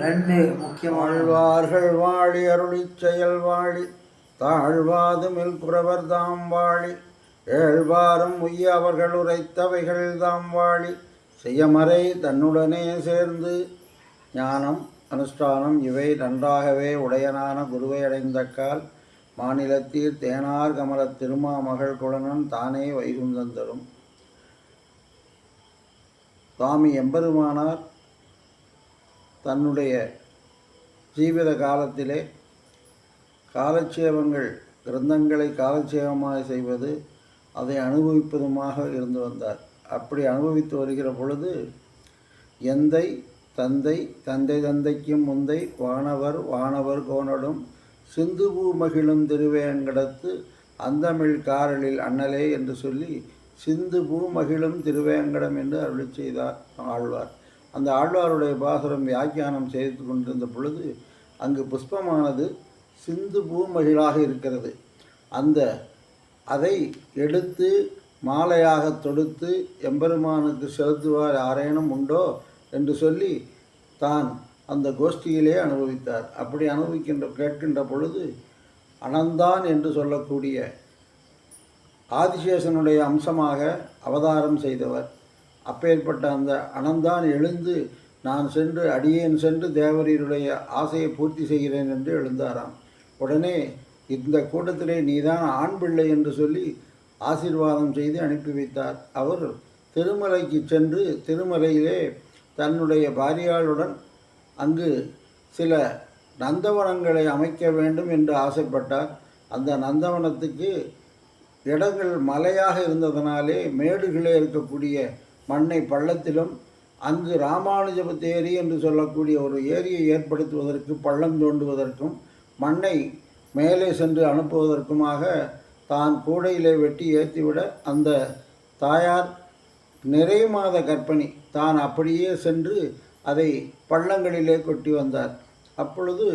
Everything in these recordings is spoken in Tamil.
ரெண்டு முக்கியமானவாழ்வார்கள் வாழி அருளி செயல் வாழி தாழ்வாதுமில் குறவர் தாம் வாழி ஏழ்வாரும் உய்ய அவர்கள் உரைத்தவைகள் தாம் வாழி செய்யமறை தன்னுடனே சேர்ந்து ஞானம் அனுஷ்டானம் இவை நன்றாகவே உடையனான குருவை அடைந்தக்கால் மாநிலத்தில் தேனார் திருமா திருமாமகள் குழனன் தானே வைகுந்தந்தரும். சுவாமி எம்பெருமானார் தன்னுடைய ஜீவித காலத்திலே காலட்சேபங்கள் கிரந்தங்களை காலட்சேபமாக செய்வது அதை அனுபவிப்பதுமாக இருந்து வந்தார். அப்படி அனுபவித்து வருகிற பொழுது எந்தை தந்தை தந்தை தந்தைக்கும் முந்தை வானவர் வானவர் கோணலும் சிந்துபூ மகிழும் திருவேங்கடத்து அந்தமிழ் காரலில் அண்ணலே என்று சொல்லி சிந்து பூமகிழும் திருவேங்கடம் என்று அருளி செய்தார் ஆழ்வார். அந்த ஆழ்வாருடைய பாசுரம் வியாக்கியானம் செய்து கொண்டிருந்த பொழுது அங்கு புஷ்பமானது சிந்து பூமகிழாக இருக்கிறது. அந்த அதை எடுத்து மாலையாக தொடுத்து எம்பெருமானுக்கு செலுத்துவார் யாரேனும் உண்டோ என்று சொல்லி தான் அந்த கோஷ்டியிலே அனுபவித்தார். அப்படி அனுபவிக்கின்ற கேட்கின்ற பொழுது அனந்தான் என்று சொல்லக்கூடிய ஆதிசேஷனுடைய அம்சமாக அவதாரம் செய்தவர். அப்பேற்பட்ட அந்த அனந்தான் எழுந்து நான் சென்று அடியேன் சென்று தேவரீருடைய ஆசையை பூர்த்தி செய்கிறேன் என்று எழுந்தாராம். உடனே இந்த கூட்டத்திலே நீதான் ஆண் பிள்ளை என்று சொல்லி ஆசீர்வாதம் செய்து அனுப்பி வைத்தார். அவர் திருமலைக்கு சென்று திருமலையிலே தன்னுடைய பாரியாளுடன் அங்கு சில நந்தவனங்களை அமைக்க வேண்டும் என்று ஆசைப்பட்டார். அந்த நந்தவனத்துக்கு இடங்கள் மலையாக இருந்ததனாலே மேடுகளே இருக்கக்கூடிய மண்ணை பள்ளத்திலும் அங்கு ராமானுஜபத் ஏரி என்று சொல்லக்கூடிய ஒரு ஏரியை ஏற்படுத்துவதற்கு பள்ளம் தோண்டுவதற்கும் மண்ணை மேலே சென்று அனுப்புவதற்குமாக தான் கூடையிலே வெட்டி ஏற்றிவிட அந்த தாயார் நிறை மாத கர்ப்பிணி. தான் அப்படியே சென்று அதை பள்ளங்களிலே கொட்டி வந்தார். அப்பொழுது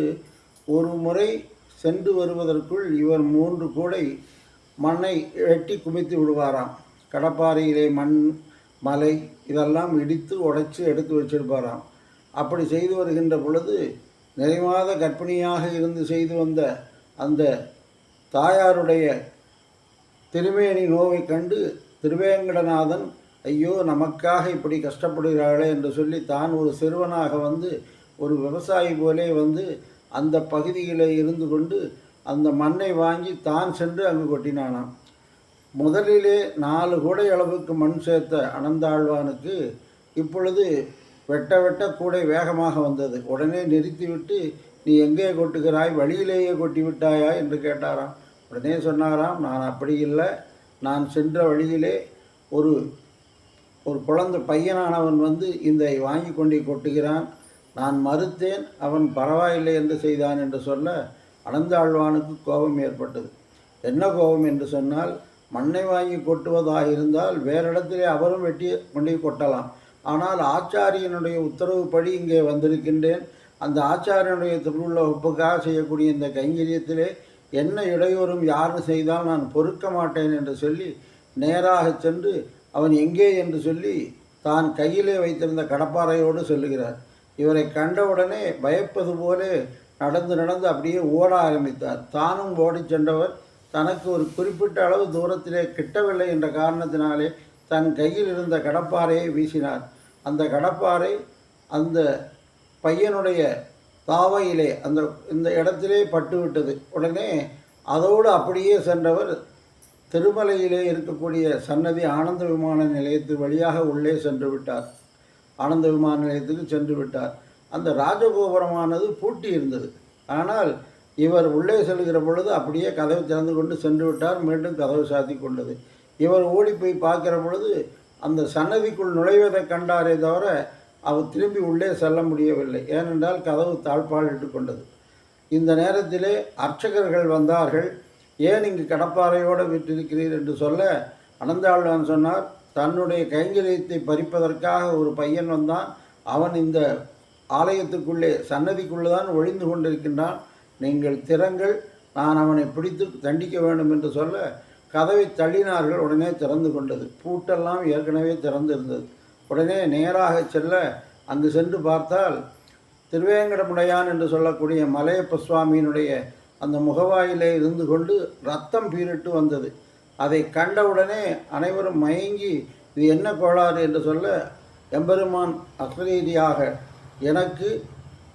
ஒரு முறை சென்று வருவதற்குள் இவர் மூன்று கூடை மண்ணை வெட்டி குமித்து விடுவாராம். கடப்பாறையிலே மண் மலை இதெல்லாம் இடித்து உடைச்சு எடுத்து வச்சிருப்பாராம். அப்படி செய்து வருகின்ற பொழுது நிறைமாத கர்ப்பிணியாக இருந்து செய்து வந்த அந்த தாயாருடைய திருமேனி நோவை கண்டு திருவேங்கடநாதன் ஐயோ நமக்காக இப்படி கஷ்டப்படுகிறாளே என்று சொல்லி தான் ஒரு சிறுவனாக வந்து ஒரு விவசாயி போலே வந்து அந்த பகுதியில் இருந்து கொண்டு அந்த மண்ணை வாங்கி தான் சென்று அங்கு கொட்டினானாம். முதலிலே நாலு கூடை அளவுக்கு மண் சேர்த்த அனந்தாழ்வானுக்கு இப்பொழுது வெட்ட வெட்ட கூடை வேகமாக வந்தது. உடனே நிறுத்திவிட்டு நீ எங்கே கொட்டுகிறாய்? வழியிலேயே கொட்டி விட்டாயா என்று கேட்டாராம். உடனே சொன்னாராம் நான் அப்படி இல்லை. நான் சென்ற வழியிலே ஒரு ஒரு குழந்தை பையனானவன் வந்து இந்த வாங்கி கொண்டே கொட்டுகிறான். நான் மறுத்தேன் அவன் பரவாயில்லை என்று செய்தான் என்று சொல்ல அனந்தாழ்வானுக்கு கோபம் ஏற்பட்டது. என்ன கோபம்? என்று சொன்னால் மண்ணை வாங்கி கொட்டுவதாக இருந்தால் வேறு இடத்திலே அவரும் வெட்டி கொண்டு கொட்டலாம். ஆனால் ஆச்சாரியனுடைய உத்தரவுப்படி இங்கே வந்திருக்கின்றேன். அந்த ஆச்சாரியனுடைய திருவுள்ள ஒப்புக்காக செய்யக்கூடிய இந்த கைங்கரியத்திலே என்ன இடையூறும் யாரும் செய்தால் நான் பொறுக்க மாட்டேன் என்று சொல்லி நேராக சென்று அவன் எங்கே என்று சொல்லி தான் கையிலே வைத்திருந்த கடப்பாறையோடு சொல்லுகிறார். இவரை கண்டவுடனே பயப்பது போலே நடந்து நடந்து அப்படியே ஓட ஆரம்பித்தார். தானும் ஓடிச் சென்றவர் தனக்கு ஒரு குறிப்பிட்ட அளவு தூரத்திலே கிட்டவில்லை என்ற காரணத்தினாலே தன் கையில் இருந்த கடப்பாறையை வீசினார். அந்த கடப்பாறை அந்த பையனுடைய தாவையிலே அந்த இந்த இடத்திலே பட்டுவிட்டது. உடனே அதோடு அப்படியே சென்றவர் திருமலையிலே இருக்கக்கூடிய சன்னதி ஆனந்த விமான நிலையத்து வழியாக உள்ளே சென்று விட்டார். ஆனந்த விமான நிலையத்துக்கு சென்று விட்டார். அந்த ராஜகோபுரமானது பூட்டி இருந்தது ஆனால் இவர் உள்ளே செல்கிற பொழுது அப்படியே கதவை திறந்து கொண்டு சென்று விட்டார். மீண்டும் கதவு சாத்தி கொண்டது. இவர் ஓடி போய் பார்க்கிற பொழுது அந்த சன்னதிக்குள் நுழைவதை கண்டாரே தவிர அவர் திரும்பி உள்ளே செல்ல முடியவில்லை. ஏனென்றால் கதவு தாழ்பால் இட்டு கொண்டது. இந்த நேரத்திலே அர்ச்சகர்கள் வந்தார்கள். ஏன் இங்கு கடப்பாறையோடு விட்டிருக்கிறீர்? என்று சொல்ல அனந்தாழ்வான் சொன்னார். தன்னுடைய கைங்கரியத்தை பறிப்பதற்காக ஒரு பையன் வந்தான். அவன் இந்த ஆலயத்துக்குள்ளே சன்னதிக்குள்ளே தான் ஒளிந்து கொண்டிருக்கின்றான். நீங்கள் திறங்கள் நான் அவனை பிடித்து தண்டிக்க வேண்டும் என்று சொல்ல கதவை தள்ளினார்கள் உடனே திறந்து கொண்டது. பூட்டெல்லாம் ஏற்கனவே திறந்திருந்தது. உடனே நேராக செல்ல அங்கு சென்று பார்த்தால் திருவேங்கடமுடையான் என்று சொல்லக்கூடிய மலையப்ப சுவாமியினுடைய அந்த முகவாயிலே இருந்து கொண்டு ரத்தம் பீரிட்டு வந்தது. அதை கண்டவுடனே அனைவரும் மயங்கி இது என்ன கோளாறு? என்று சொல்ல எம்பெருமான் அசரீதியாக எனக்கு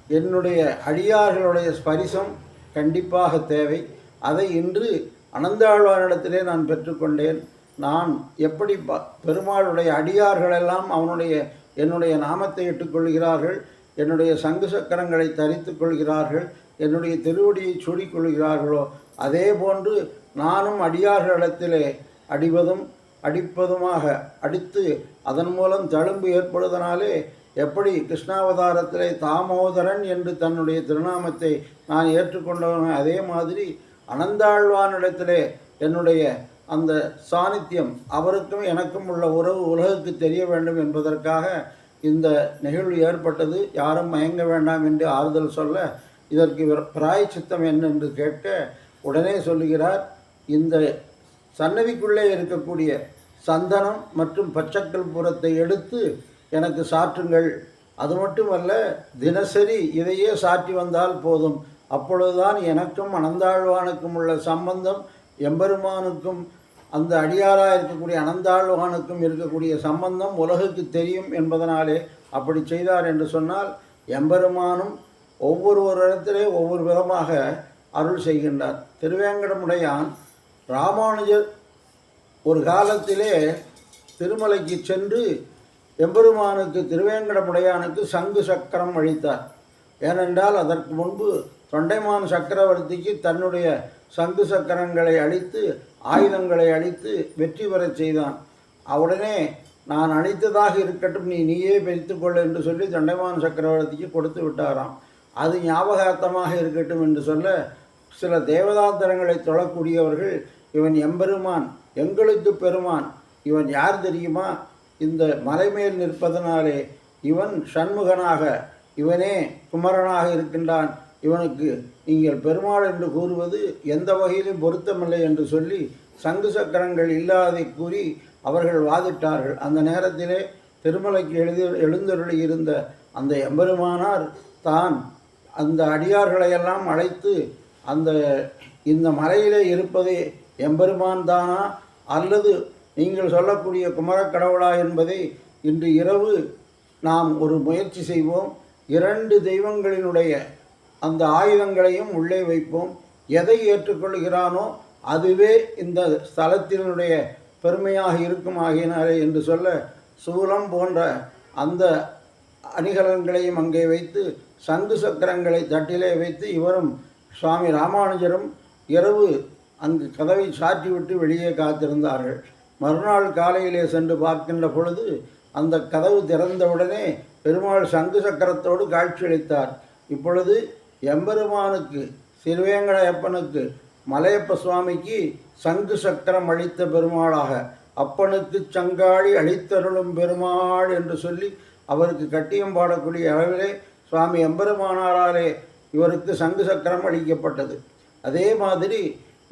என்னுடைய அடியார்களுடைய ஸ்பரிசம் கண்டிப்பாக தேவை. அதை இன்று அனந்தாழ்வாரிடத்திலே நான் பெற்றுக்கொண்டேன். நான் எப்படி ப பெருமாளுடைய அடியார்களெல்லாம் அவனுடைய என்னுடைய நாமத்தை இட்டுக்கொள்கிறார்கள் என்னுடைய சங்கு சக்கரங்களை தரித்து கொள்கிறார்கள் என்னுடைய திருவடியை சூடிக்கொள்கிறார்களோ அதே போன்று நானும் அடியார்களிடத்திலே அடிவதும் அடிப்பதுமாக அடித்து அதன் மூலம் தழும்பு ஏற்படுவதனாலே எப்படி கிருஷ்ணாவதாரத்திலே தாமோதரன் என்று தன்னுடைய திருநாமத்தை நான் ஏற்றுக்கொண்டவன் அதே மாதிரி அனந்தாழ்வானிடத்திலே என்னுடைய அந்த சாநித்தியம் அவருக்கும் எனக்கும் உள்ள உறவு உலகுக்கு தெரிய வேண்டும் என்பதற்காக இந்த நிகழ்வு ஏற்பட்டது. யாரும் மயங்க வேண்டாம் என்று ஆறுதல் சொல்ல இதற்கு பிராய சித்தம் என்ன என்று கேட்க உடனே சொல்லுகிறார் இந்த சன்னதிக்குள்ளே இருக்கக்கூடிய சந்தனம் மற்றும் பச்சைக்கல் புறத்தை எடுத்து எனக்கு சாற்றுங்கள். அது மட்டுமல்ல தினசரி இதையே சாற்றி வந்தால் போதும். அப்பொழுதுதான் எனக்கும் அனந்தாழ்வானுக்கும் உள்ள சம்பந்தம் எம்பெருமானுக்கும் அந்த அடியாராக இருக்கக்கூடிய அனந்தாழ்வானுக்கும் இருக்கக்கூடிய சம்பந்தம் உலகுக்கு தெரியும் என்பதனாலே அப்படி செய்தார் என்று சொன்னால் எம்பெருமானும் ஒவ்வொரு ஒரு இடத்திலே ஒவ்வொரு விதமாக அருள் செய்கின்றார். திருவேங்கடமுடையான் ராமானுஜர் ஒரு காலத்திலே திருமலைக்கு சென்று எம்பெருமானுக்கு திருவேங்கடமுடையானுக்கு சங்கு சக்கரம் அளித்தார். ஏனென்றால் அதற்கு முன்பு தொண்டைமான் சக்கரவர்த்திக்கு தன்னுடைய சங்கு சக்கரங்களை அழித்து ஆயுதங்களை அழித்து வெற்றி பெறச் செய்தான். உடனே நான் அழித்ததாக இருக்கட்டும் நீ நீயே பிரித்துக்கொள் என்று சொல்லி தொண்டைமான் சக்கரவர்த்திக்கு கொடுத்து விட்டாராம். அது ஞாபகார்த்தமாக இருக்கட்டும் என்று சொல்ல சில தேவதாந்தரங்களை தொழக்கூடியவர்கள் இவன் எம்பெருமான் எங்களுக்கு பெருமான் இவன் யார் தெரியுமா? இந்த மலைமேல் நிற்பதனாலே இவன் சண்முகனாக இவனே குமரனாக இருக்கின்றான். இவனுக்கு நீங்கள் பெருமாள் என்று கூறுவது எந்த வகையிலும் பொருத்தமில்லை என்று சொல்லி சங்கு சக்கரங்கள் இல்லாதை கூறி அவர்கள் வாதிட்டார்கள். அந்த நேரத்திலே திருமலைக்கு எழுதி எழுந்தருளி இருந்த அந்த எம்பெருமானார் தான் அந்த அடியார்களையெல்லாம் அழைத்து அந்த இந்த மலையிலே இருப்பதே எம்பெருமான் தானா அல்லது நீங்கள் சொல்லக்கூடிய குமரக்கடவுளா என்பதை இன்று இரவு நாம் ஒரு முயற்சி செய்வோம். இரண்டு தெய்வங்களினுடைய அந்த ஆயுதங்களையும் உள்ளே வைப்போம். எதை ஏற்றுக்கொள்கிறானோ அதுவே இந்த ஸ்தலத்தினுடைய பெருமையாக இருக்கும் ஆகினாரே என்று சொல்ல சூலம் போன்ற அந்த அணிகலன்களையும் அங்கே வைத்து சங்கு சக்கரங்களை தட்டிலே வைத்து இவரும் சுவாமி ராமானுஜரும் இரவு அங்கு கதவை சாற்றிவிட்டு வெளியே காத்திருந்தார்கள். மறுநாள் காலையிலே சென்று பார்க்கின்ற பொழுது அந்த கதவு திறந்தவுடனே பெருமாள் சங்கு சக்கரத்தோடு காட்சியளித்தார். இப்பொழுது எம்பெருமானுக்கு சிறுவேங்கடையப்பனுக்கு மலையப்ப சுவாமிக்கு சங்கு சக்கரம் அளித்த பெருமாளாக அப்பனுக்கு சங்காழி அளித்தருளும் பெருமாள் என்று சொல்லி அவருக்கு கட்டியம் பாடக்கூடிய அளவிலே சுவாமி எம்பெருமானாராலே இவருக்கு சங்கு சக்கரம் அளிக்கப்பட்டது. அதே மாதிரி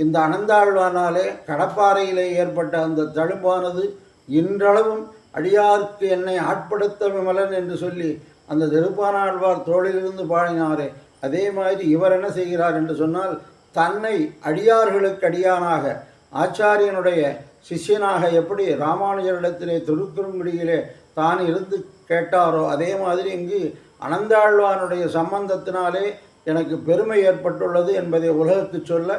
இந்த அனந்தாழ்வானாலே கடப்பாறையிலே ஏற்பட்ட அந்த தழும்பானது இன்றளவும் அடியார்க்கு என்னை ஆட்படுத்த விமலன் என்று சொல்லி அந்த திருப்பானாழ்வார் தோளிலிருந்து பாடினாரே. அதே மாதிரி இவர் என்ன செய்கிறார் என்று சொன்னால் தன்னை அடியார்களுக்கு அடியானாக ஆச்சாரியனுடைய சிஷ்யனாக எப்படி ராமானுஜரிடத்திலே திருக்குறுங்குடியிலே தான் இருந்து கேட்டாரோ அதே மாதிரி இங்கு அனந்தாழ்வானுடைய சம்பந்தத்தினாலே எனக்கு பெருமை ஏற்பட்டுள்ளது என்பதை உலகுக்கு சொல்ல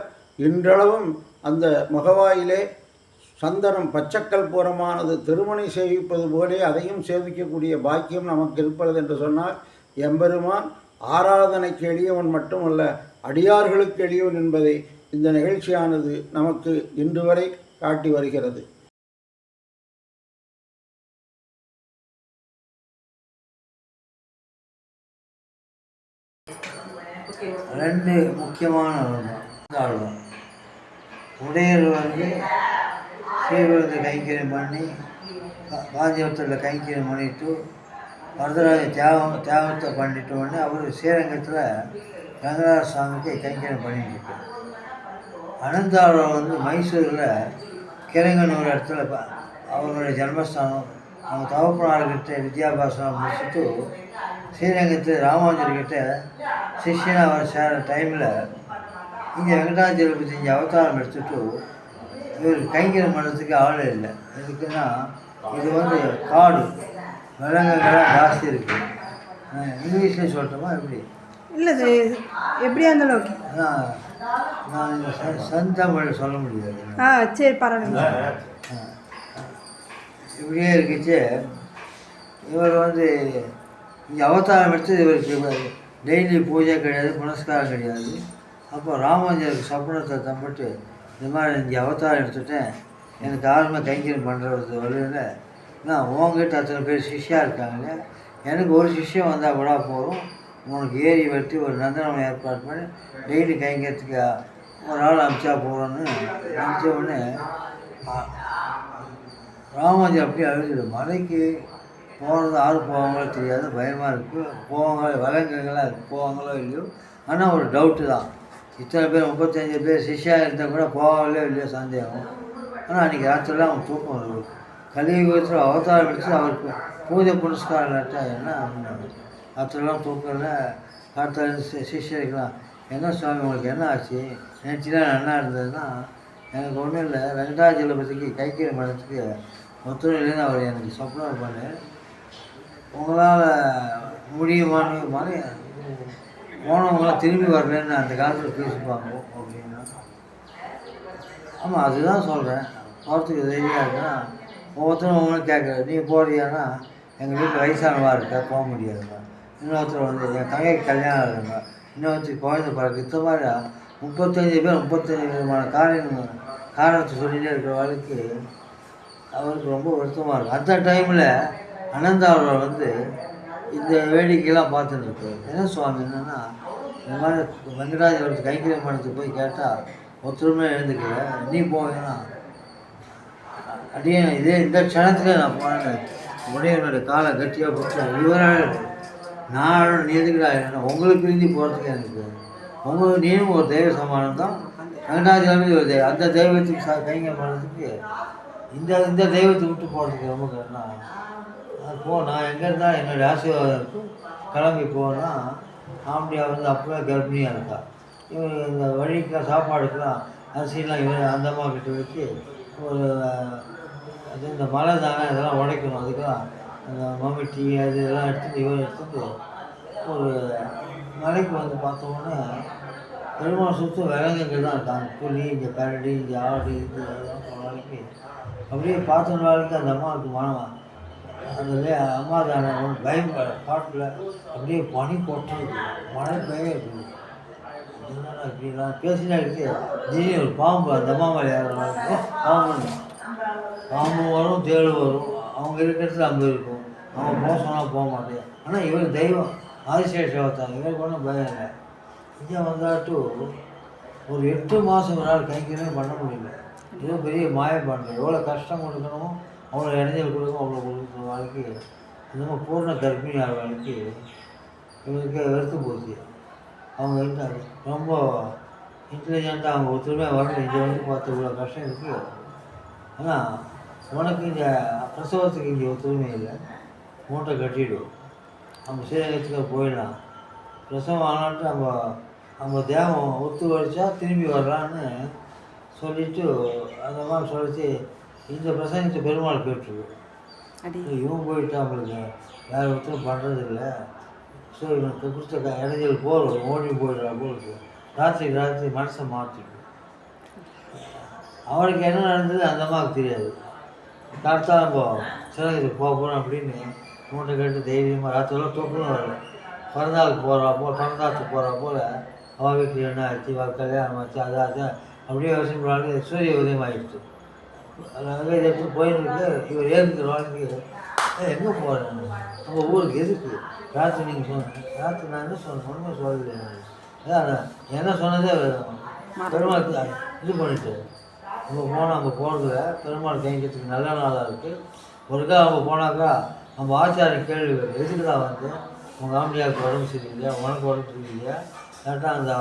இன்றளவும் அந்த முகவாயிலே சந்தனம் பச்சைக்கல் பூரமானது திருமணி சேவிப்பது போலே அதையும் சேவிக்கக்கூடிய பாக்கியம் நமக்கு இருப்பது என்று சொன்னால் எம்பெருமான் ஆராதனைக்கு எளியவன் மட்டுமல்ல அடியார்களுக்கு எளியவன் என்பதை இந்த நிகழ்ச்சியானது நமக்கு இன்று வரை காட்டி வருகிறது. ரெண்டு முக்கியமான ஆழ்வார் உடையர் வந்து ஸ்ரீவிரத கைங்கரியம் பண்ணி கா- காஞ்சிபுரத்தில் கைங்கரியம் பண்ணிட்டு வரதராஜ தியாகம் தியாகத்தை பண்ணிட்டு உடனே அவர் ஸ்ரீரங்கத்தில் ரங்கநாத சுவாமிக்கு கைங்கரியம் பண்ணிட்டு அனந்தாவில் வந்து மைசூரில் கிரங்கனூர் இடத்துல ப- அவங்களுடைய ஜன்மஸ்தானம் அவங்க தவப்பனார்கிட்ட வித்யாபாசனம் முடிச்சுட்டு ஸ்ரீரங்கத்தில் ராமானுஜர்கிட்ட சிஷ்யனாக அவர் சேர டைமில் இங்கே வெங்கடாச்சலபதி இங்கே அவதாரம் எடுத்துட்டு இவர் கைங்கரம் பண்ணுறதுக்கு ஆள் இல்லை. எதுக்குன்னா இது வந்து காடு. விலங்குகள்லாம் ஜாஸ்தி இருக்குது இங்கிலீஷில் சொல்லட்டுமா எப்படி? இல்லை எப்படியா இருந்தாலும் ஓகே. நான் இந்த ச- சந்தமிழ் சொல்ல முடியாது. ஆ சரி பரவாயில்ல. இப்படியே இருக்குச்சு. இவர் வந்து இங்கே அவதாரம் எடுத்து இவருக்கு டெய்லி பூஜை கிடையாது புனஸ்காரம் கிடையாது. அப்போ ராமானுஜருக்கு சப்பனத்தை தம்பிட்டு இந்த மாதிரி இங்கே அவதாரம் எடுத்துட்டேன் எனக்கு ஆளுமை கைங்கரியம் பண்ணுறது வழியில் நான் உங்ககிட்ட அத்தனை பேர் சிஷ்யா இருக்காங்களே? எனக்கு ஒரு சிஷ்யம் வந்தால் கூட போதும். உனக்கு ஏரி வெட்டி ஒரு நந்தனம் ஏற்பாடு பண்ணி டெய்லி கைங்கரியத்துக்கு ஒரு ஆள் அமிச்சா போகிறோன்னு அமிச்ச உடனே ராமாஜி அப்படியே அழுது மலைக்கு போகிறது ஆள் போவாங்களோ தெரியாது பயமாக இருக்குது போவாங்க விலங்குகளாக இருக்குது போவாங்களோ இல்லையோ? ஆனால் ஒரு டவுட்டு தான். இத்தனை பேர் முப்பத்தஞ்சு பேர் சிஷ்யா இருந்தால் கூட போவாங்களோ இல்லையோ சந்தேகம். ஆனால் அன்றைக்கி ராத்திரிலாம் அவன் தூக்கம் வருது. கலியுகத்தில் அவதாரம் எடுத்து அவருக்கு பூஜை புனஸ்காரம் நட்டா என்ன அப்படின்னு ராத்திரிலாம் தூக்கல காத்தால சிஷ்யருக்கலாம் என்ன சுவாமி உங்களுக்கு என்ன ஆச்சு? நேற்றுலாம் நல்லா இருந்ததுன்னா? எனக்கு ஒன்றும் இல்லை. வெங்கடாஜலபதிக்கு கைக்கறி மடத்துக்கு ஒத்துழையிலேருந்து அவர் எனக்கு சொப்னம் பண்ணு. உங்களால் முடியுமான்னு மாதிரி போனவங்களாம் திரும்பி வரலன்னு அந்த காலத்தில் பேசிப்பாங்க அப்படின்னா. ஆமாம் அதுதான் சொல்கிறேன் போகிறதுக்கு தைரியம் இருக்குன்னா ஒவ்வொருத்தரும் ஒவ்வொன்றும் கேட்குறது. நீ போறியான்னா எங்கள் வீட்டில் வயசானவா இருக்கா போக முடியாதுங்க இன்னொருத்தர் வந்து என் தங்கைக்கு கல்யாணம் இருக்குங்க இன்னொருத்தர் குழந்தை பிறகு இந்த மாதிரி முப்பத்தஞ்சு பேர் முப்பத்தஞ்சு விதமான காரியம் காரணத்தை சொல்லிகிட்டே இருக்கிற வாழ்க்கை அவருக்கு ரொம்ப வருத்தமாக இருக்கும் அந்த டைமில் அனந்தாவில் வந்து இந்த வேடிக்கையெல்லாம் பார்த்துட்டு இருக்கு என்ன சுவாமி என்னென்னா இந்த மாதிரி வெங்கடாஜபுரத்து கைங்கரிய மனத்துக்கு போய் கேட்டால் ஒருத்தருமே எழுந்துக்கல. நீ போவீங்கன்னா அப்படியே இதே இந்த க்ஷணத்துல நான் போனேன். உடனே காலை கட்டியாக பிடிச்சா இவரால் நான் நீ எதுக்குடா? என்ன உங்களுக்கு பிரிஞ்சு போகிறதுக்கு எனக்கு. உங்களுக்கு நீயும் ஒரு தெய்வ சமானம் தான். வெங்கடாஜலமே ஒரு தெய்வம். அந்த தெய்வத்துக்கு ச கைங்க பண்ணுறதுக்கு இந்த இந்த தெய்வத்தை விட்டு போகிறதுக்கு ரொம்ப கஷ்டம் போ நான் எங்கே இருந்தால் என்னுடைய ஆசீர்வாதம் இருக்கும் கிளம்பி போனால் ஆம்படியா வந்து அப்போவே கர்ப்பிணியாக இருக்கா. இவர் இந்த வழிக்கு சாப்பாடுக்கெல்லாம் அரிசிலாம் இவர் அந்த அம்மா கிட்ட வச்சு ஒரு அது இந்த மலை தானே இதெல்லாம் உடைக்கணும். அதுக்கெல்லாம் அந்த மம்மிட்டி அது இதெல்லாம் எடுத்துகிட்டு இவர் எடுத்துகிட்டு ஒரு மலைக்கு வந்து பார்த்தோன்னே பெருமாள் சுற்றும் விலங்குகள் தான் இருக்காங்க. புலி இந்த கரடி இந்த ஆடு இது அதெல்லாம் போன நாளைக்கு அப்படியே பார்த்த நாளைக்கு அந்த அம்மாவுக்கு மனம் அதில் அம்மாதான பயம் காட்டில் அப்படியே பனி கொட்டுறது மழை பெய்யுது என்னடா இப்படிலாம் பேசினா இருக்கு. திடீர்னு ஒரு பாம்பு அந்த அம்மா மேலே பாம்பு. பாம்பு வரும் தேள் வரும். அவங்க இருக்கிறது அங்கே இருக்கும். அவங்க போக சொன்னால் போக மாட்டேன். ஆனால் இவர் தெய்வம். ஆதிசேஷ அவதாரம் இவருக்கு ஒன்றும் பயம் இல்லை. இங்கே வந்தாட்டு ஒரு எட்டு மாதம் ஒரு நாள் கைங்கரமே பண்ண முடியல. இது பெரிய மாய பண்ணுறேன் எவ்வளோ கஷ்டம் கொடுக்கணுமோ அவ்வளோ இடைஞ்சல் கொடுக்கும் அவ்வளோ கொடுக்குற வாழ்க்கை. இன்னமும் பூர்ண கர்ப்பிணி ஆகிற இவங்களுக்கு வெறுத்து போச்சு. அவங்க இருந்தாங்க. ரொம்ப இன்டெலிஜென்ட்டாக அவங்க ஒத்துழைமே வரல. இங்கே வந்து பார்த்து இவ்வளோ கஷ்டம் இருக்குது ஆனால் உனக்கு இந்த பிரசவத்துக்கு இங்கே ஒத்துழைமை இல்லை. மூட்டை கட்டிவிடும் நம்ம ஸ்ரீரங்கத்துக்கு போயிடலாம். பிரசவம் ஆனாட்டு நம்ம நம்ம தேவம் ஒத்து வச்சா திரும்பி வர்றான்னு சொல்லிட்டு அந்த மாதிரி சொல்லிச்சு இந்த பிரசங்கத்தை பெருமாள் கேட்டுருக்கு. அடி. இவன் போயிட்டு அவங்களுக்கு வேறு ஒருத்தரும் பண்ணுறதில்ல ஸோ இவனுக்கு கொடுத்த இடைஞ்சல் போகிறோம் ஓடி போயிடுறா போலுக்கு ராத்திரி ராத்திரி மனசை மாற்றிடும் அவனுக்கு என்ன நடந்தது அந்த அம்மாவுக்கு தெரியாது. கரெக்டாக நம்ம சிறகுக்கு போக போகிறோம் அப்படின்னு மூட்டை கட்டு தைரியமாக ராத்திரிலாம் தூக்கணும் வரல. பிறந்தாளுக்கு போகிறா போல் பிறந்தாத்துக்கு போகிறா போல் அவள் வீட்டில் என்ன ஆச்சு? அவள் கல்யாணம் ஆச்சு அதாச்சு அப்படியே வருஷம் சூரிய உதயம் ஆயிடுச்சு அதாவது இதை எடுத்து போயிருக்கு இவர் ஏறிக்கிற வாழ்க்கை எங்கே போகிறேன் நம்ம ஊருக்கு எதுக்கு? ராத்திரி நீங்கள் சொன்னேன் ராத்திரி நான் என்ன சொன்ன? ஒன்றுமே சொல்லலை அதான் நான் என்ன சொன்னதே பெருமாள் இது பண்ணிட்டு. நம்ம போனால் அங்கே போகிறதுல பெருமாள் கைங்கிறதுக்கு நல்ல நாளாக இருக்குது ஒருக்கா அவங்க போனாக்கா நம்ம ஆச்சாரிய கேள்வி எதுக்கு தான் வந்து உங்கள் ஆம்பியாவுக்கு உடம்பு சரியில்லையா? உனக்கு உடம்பு சரியில்லையா? கரெக்டாக அந்த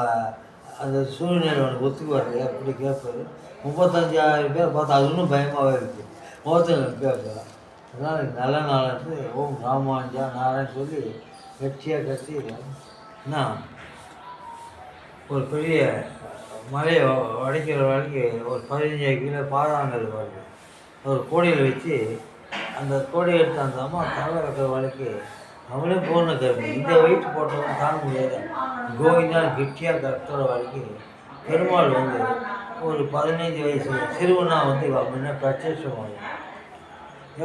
அந்த சூழ்நிலை உனக்கு ஒத்துக்கு வரலையா அப்படி கேட்பாரு முப்பத்தஞ்சாயிரம் பேர் பார்த்தா அது இன்னும் பயமாகவே இருக்குது ஒவ்வொருத்தங்க பேர் அதனால் நல்ல நாளாட்டு ஓம் ராமானுஜா நாராயண் சொல்லி கட்சியாக கட்டி என்ன? ஒரு பெரிய மலையை உடைக்கிற வரைக்கு ஒரு பதினஞ்சு கிலோ பாதாங்கல் வருது ஒரு கோடியில் வச்சு அந்த கோடி எடுத்து அந்த அம்மா தலை கட்டுற வரைக்கு அவளே பூர்ண கருப்பு. இந்த வெயிட் போட்டவங்க தாங்க முடியாது. கோவிந்தால் கெட்டியாக கட்டுற வரைக்கும் பெருமாள் வந்து ஒரு பதினைஞ்சு வயசு சிறுவனாக வந்து இவ முன்னே பிரத்யட்சம்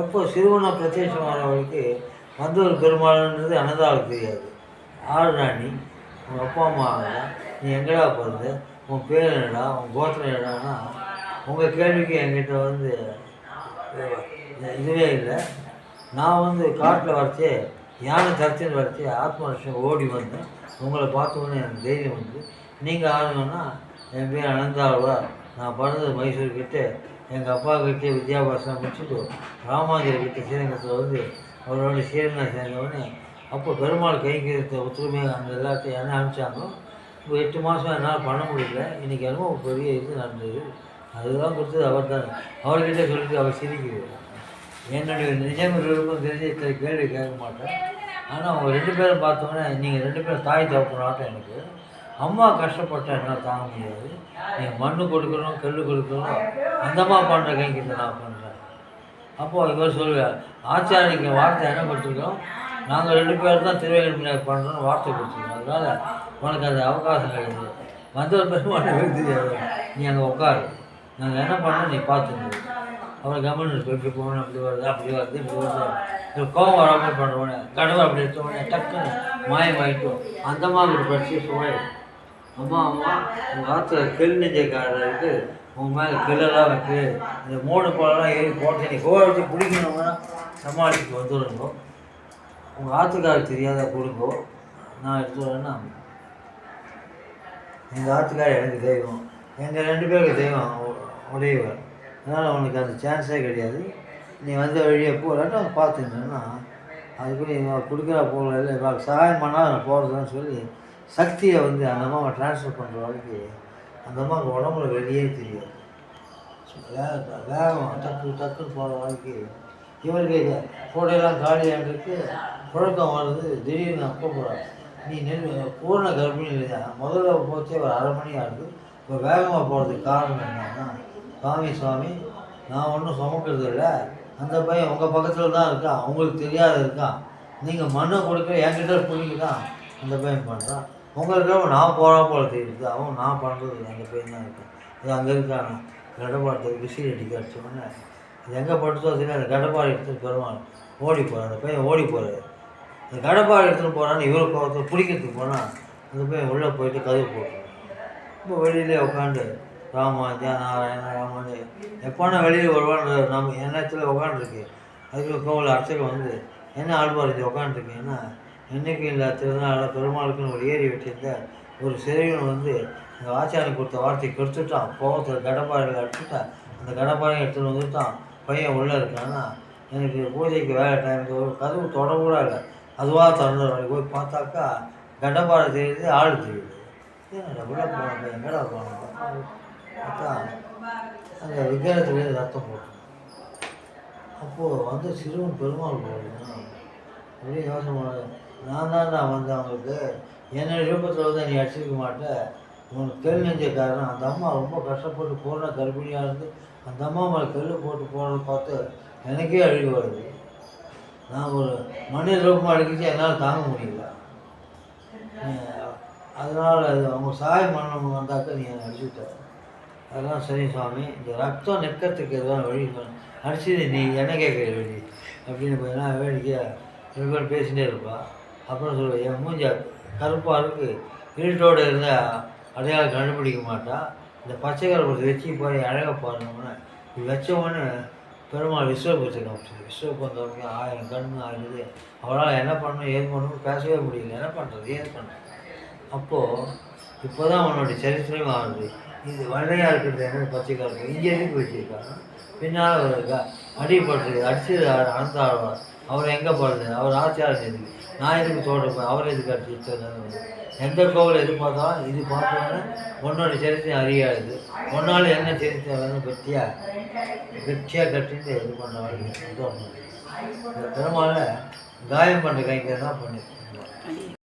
எப்போ சிறுவனாக பிரத்யட்சம் ஆகிற வரைக்கும் வந்து ஒரு பெருமாள்ன்றது அனதாவுக்கு தெரியாது. ஆறு ராணி உங்கள் அப்பா அம்மா நீ எங்கடா பிறந்த? உன் பேர் என்னடா? உன் கோத்திரம் என்னடான்னா உங்கள் கேள்விக்கு என்கிட்ட வந்து இதுவே இல்லை. நான் வந்து காட்டில் வரைச்சே யானை தரச்சின்னு வரைச்சி ஆத்ம ஓடி வந்தேன் உங்களை பார்த்தோன்னே எனக்கு தைரியம் வந்து நீங்கள் ஆளுங்கன்னா என் பேர் அனந்தாவா நான் பிறந்தது மைசூர் கிட்ட. எங்கள் அப்பா கிட்டே வித்யாபாசனம் முடிச்சுட்டு ராமாந்திர கிட்ட ஸ்ரீரங்கத்தில் வந்து அவரோட ஸ்ரீரங்கம் சேர்ந்தவொடனே அப்போ பெருமாள் கைங்கரியத்தை ஒத்துழைமையாக அந்த எல்லாத்தையும் என்ன அனுப்பிச்சாங்களோ இப்போ எட்டு மாதம் என்னால் பண்ண முடியல. இன்றைக்கி என்னமோ பெரிய இது நடந்தது. அதுதான் கொடுத்தது அவர் தான் அவர்கிட்ட சொல்லிட்டு அவர் சிரிக்கிறார் என்னுடைய நிஜம் விருப்பம் தெரிஞ்சு இத்தனை கேள்வி கேட்க மாட்டேன். ஆனால் அவங்க ரெண்டு பேரும் பார்த்தோன்னே நீங்கள் ரெண்டு பேரும் தாய் தகப்பனாட்டம் எனக்கு. அம்மா கஷ்டப்பட்டா என்னால் தாங்க முடியாது நீங்கள் மண்ணு கொடுக்கணும் கல் கொடுக்கணும் அந்த பண்ணுற பண்ணுற கைங்கிட்ட நான் பண்ணுறேன் அப்போது இவர் சொல்லுவார் ஆச்சாரிக்கு வார்த்தை என்ன கொடுத்துருக்கோம்? நாங்கள் ரெண்டு பேர் தான் திருவேங்கட பண்ணுறோன்னு வார்த்தை கொடுத்துருக்கோம். அதனால் உனக்கு அது அவகாசம் கிடையாது. மற்றொரு பெருமாள் தெரியாது நீ அங்கே உட்காரு நாங்கள் என்ன பண்ணோம் நீ பார்த்துங்க அவர் கவர்மெண்ட் இப்படி போகணும் அப்படி வருது அப்படி வருது இப்படி வருது. இது கோவம் வராமல் பண்ணுவோன்னே கடவுள் அப்படி எடுத்தோடனே டக்குன்னு மாயமாயிட்டோம். அந்த மாதிரி ஒரு பிரச்சனை அம்மா அம்மா உங்கள் ஆற்றுல கெல் நெஞ்சக்காரருக்கு உன் மேலே கெல்லெல்லாம் வைக்கு இந்த மூணு பாலெல்லாம் ஏறி போட்டு நீ கோவ வச்சு பிடிக்கணும்னா சமாளிக்கு வந்துடுங்கோ உங்கள் ஆற்றுக்காரருக்கு தெரியாத கொடுங்கோ. நான் எடுத்து வரேன்னா. எங்கள் ஆற்றுக்காரர் எனக்கு தெய்வம். எங்கள் ரெண்டு பேருக்கு தெய்வம் உடையவர் அதனால் உனக்கு அந்த சான்ஸே கிடையாது. நீ வந்த வழியை போகலான்னு பார்த்துருந்தேன்னா அதுக்குள்ளே இவன் கொடுக்குற போகல இல்லை சகாயம் பண்ணால் நான் போகிறதுன்னு சொல்லி சக்தியை வந்து அந்த அம்மாவை ட்ரான்ஸ்ஃபர் பண்ணுற வரைக்கும் அந்த அம்மாவுக்கு உடம்புல வெளியே தெரியாது. வேக வேகம் டக்கு டக்குன்னு போகிற வரைக்கும் இவருக்கு இது கோடையெல்லாம் காலியாண்டிருக்கு புழக்கம் வருது திடீர்னு அப்போ போகிறார் நீ நெல் பூர்ண கர்ப்பிணி இல்லையா? முதல்ல போச்சே ஒரு அரை மணி ஆகுது. இப்போ வேகமாக போகிறதுக்கு காரணம் என்னன்னா சுவாமி சுவாமி நான் ஒன்றும் சுமக்கிறது இல்லை. அந்த பையன் உங்கள் பக்கத்தில் தான் இருக்கான். அவங்களுக்கு தெரியாத இருக்கான். நீங்கள் மண்ணை கொடுக்க என்கிட்ட பிடிக்கலாம் அந்த பையன் பண்ணுறான் உங்களுக்கு நான் போகிறா போல தெரியுது. அவன் நான் பண்ணுறது அங்கே போய் தான் இருக்கேன். அது அங்கே இருக்கான்? கடப்பாடத்துக்கு விசில் அடிக்க அடிச்சோடனே அது எங்கே படுத்தோ தெரியும் அந்த கடப்பாடு எடுத்துட்டு பெருமாள் ஓடி போகிறான் அந்த பையன் ஓடி போகிறாரு அந்த கடப்பாடு எடுத்துகிட்டு போகிறான்னு இவ்வளோ கோவத்தில் பிடிக்கிறதுக்கு போனால் அந்த பையன் உள்ளே போயிட்டு கதவு போட்டுருவான் இப்போ வெளியிலே உட்காந்து ராமாஜா நாராயண ராமாஜா எப்போனா வெளியில் வருவான்ற நம்ம எண்ணத்தில் உட்காந்துருக்கு அதுக்கு கோவில் அர்ச்சகம் வந்து என்ன ஆழ்வார் உட்காந்துருக்கீங்கன்னா என்னைக்கு இல்லை திருநாளில் பெருமாளுக்குன்னு ஒரு ஏரி வச்சிருந்த ஒரு சிறையன் வந்து அந்த ஆச்சாரம் கொடுத்த வார்த்தையை கெடுத்துட்டான். கோபத்தில் கடப்பாறையில் அடிச்சுட்டான். அந்த கடப்பாறையை எடுத்துகிட்டு வந்துட்டான். பையன் உள்ளே இருக்கான்னா எனக்கு பூஜைக்கு வேலை டைம் ஒரு கதவு தொட இல்லை. அதுவாக திறந்து போய் பார்த்தாக்கா கடப்பாறை தெரியுது ஆள் தெரியுது. என்னடா உள்ள போனப்ப எங்கடா போனோம். பார்த்தா அந்த விக்கிரத்துலேயே ரத்தம் போட்டு அப்போது வந்து சிறுவன் பெருமாள் போடுறேன் அப்படியே யோசனை நான் தான் வந்து அவங்களுக்கு என்னோட விருப்பத்தில் வந்து நீ அடிச்சிருக்க மாட்டேன் உனக்கு கல் நெஞ்சக்காரன் அந்த அம்மா ரொம்ப கஷ்டப்பட்டு போன கர்ப்பிணியாக இருந்து அந்த அம்மா மேலே கல் போட்டு போனதை பார்த்து எனக்கே அழுகி வருது. நான் ஒரு மனித ரூபமாக அடிக்கிச்சு என்னால் தாங்க முடியல. அதனால் அது அவங்க சாயம் பண்ணவங்க வந்தாக்க நீ என்னை அடிச்சுட்ட அதெல்லாம் சரி சுவாமி இந்த ரத்தம் நிற்கிறதுக்கு எதுவும் வழி அடிச்சது நீ என்ன கேட்குற வழி? அப்படின்னு பார்த்தீங்கன்னா வேடிக்கையாக ரெண்டு பேர் பேசிகிட்டே இருப்பா. அப்புறம் சொல்லுவேன் என் மூஞ்ச கருப்பாக இருக்குது இருட்டோடு இருந்தால் அடையாளம் கண்டுபிடிக்க மாட்டான் இந்த பச்சை கருப்பத்தை வச்சு போய் அழகாக பாருங்கன்னு இது வச்சவொன்னு பெருமாள் விஸ்வபூச்சை காமிச்சது விஸ்வபந்தவங்க ஆயிரம் கண்ணு ஆயிடுது அவளால் என்ன பண்ணணும் ஏது பண்ணணும் பேசவே முடியல. என்ன பண்ணுறது ஏது பண்ணுறது அப்போது இப்போ தான் அவனுடைய சரித்திரம் ஆகுது இது வெள்ளையாக இருக்கிறது என்ன பச்சை கருப்பு? இங்கே எதுக்கு வச்சுருக்காங்க? பின்னால் அவர் க- அடிபட்டு அடிச்சது அனந்த ஆழ்வார் அவர் எங்கே போடுறது? அவர் ஆச்சாரம் செஞ்சு நான் எதுக்கு தோட்டம் போய் அவர் எதுக்கு அடிச்சு எந்த கோவில் எது பார்த்தாலும் இது பார்த்தோன்னே உன்னோட சரித்திரம் அறியாது. உன்னால் என்ன சரித்திரம் வேணும் கட்டியாக கட்டியாக கட்டிட்டு இது பண்ண வழி இந்த பெருமாளை காயம் பண்ணுற கைங்க தான் பண்ணிருக்கோம்